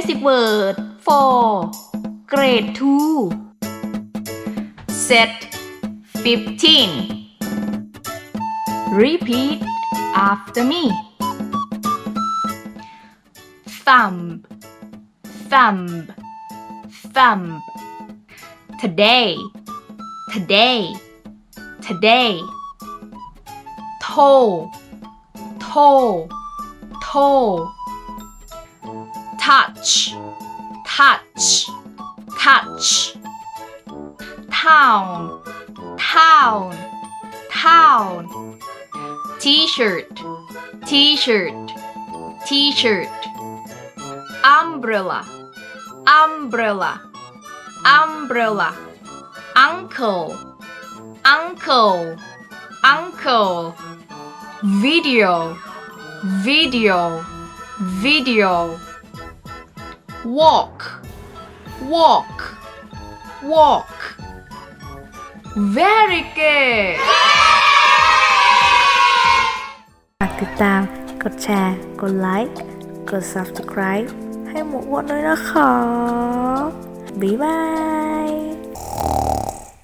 basic word. For grade 2 set. 15 repeat after me. Thumb. Thumb. Thumb. Today. Today. Today. Toe. Toe. Toe touch. Touch. Touch. Town. Town. Town. T-shirt. T-shirt. T-shirt. Umbrella. Umbrella. Umbrella. Uncle. Uncle. Uncle. Video. Video. Video walk, walk, walk. Very good. Bạn cứ tao, có trà, có like, có subscribe hay một bọn nó khó. Bye bye.